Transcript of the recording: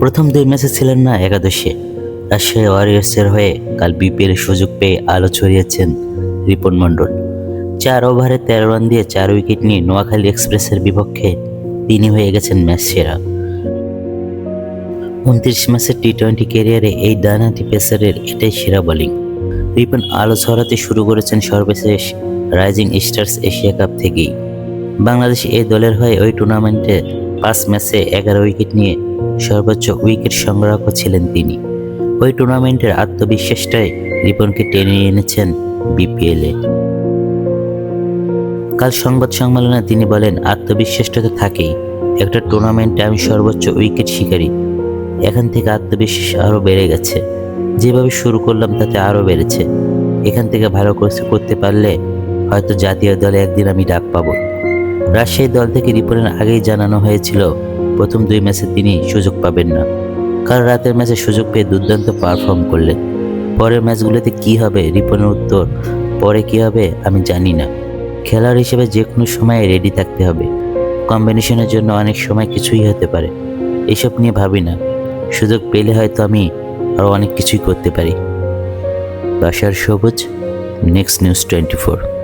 প্রথম দুই ম্যাচে ছিলেন না একাদশে রাজশাহী ওয়ারিয়ার্সের হয়ে কাল বিপিএল সুযোগ পেয়ে আলো ছড়িয়েছেন রিপন মণ্ডল। চার ওভারে তেরো রান দিয়ে চার উইকেট নিয়ে নোয়াখালী এক্সপ্রেসের বিপক্ষে তিনি হয়ে গেছেন ম্যাচ সেরা। উনত্রিশ ম্যাচের টি টোয়েন্টি ক্যারিয়ারে এই ডানহাতি পেসারের এটাই সেরা বোলিং রিপন আলো ছড়াতে শুরু করেছেন সর্বশেষ রাইজিং স্টার্স এশিয়া কাপ থেকেই। বাংলাদেশ এই দলের হয়ে ওই টুর্নামেন্টে পাঁচ ম্যাচে এগারো উইকেট নিয়ে সর্বোচ্চ উইকেট সংগ্রাহক ছিলেন তিনি। ওই টুর্নামেন্টের আত্মবিশ্বাসটাই রিপনকে টেনে এনেছেন বিপিএলে কাল সংবাদ সম্মেলনে তিনি বলেন, আত্মবিশ্বাসটা তো থাকেই। একটা টুর্নামেন্টে আমি সর্বোচ্চ উইকেট শিকারী। এখান থেকে আত্মবিশ্বাস আরও বেড়ে গেছে। যেভাবে শুরু করলাম তাতে আরও বেড়েছে। এখান থেকে ভালো কিছু করতে পারলে হয়তো জাতীয় দলে একদিন আমি ডাক পাবো। রাজশাহী দল থেকে রিপনের আগেই জানানো হয়েছিল, প্রথম দুই ম্যাচে তিনি সুযোগ পাবেন না। কাল রাতের ম্যাচে সুযোগ পেয়ে দুর্দান্ত পারফর্ম করলেন। পরের ম্যাচগুলোতে কি হবে রিপনের উত্তর, পরে কি হবে আমি জানি না। খেলার হিসেবে যে কোনো সময় রেডি থাকতে হবে। কম্বিনেশনের জন্য অনেক সময় কিছুই হতে পারে। এসব নিয়ে ভাবি না। সুযোগ পেলে হয়তো আমি আরও অনেক কিছুই করতে পারি। বাসার সবুজ নেক্সট নিউজ টোয়েন্টি ফোর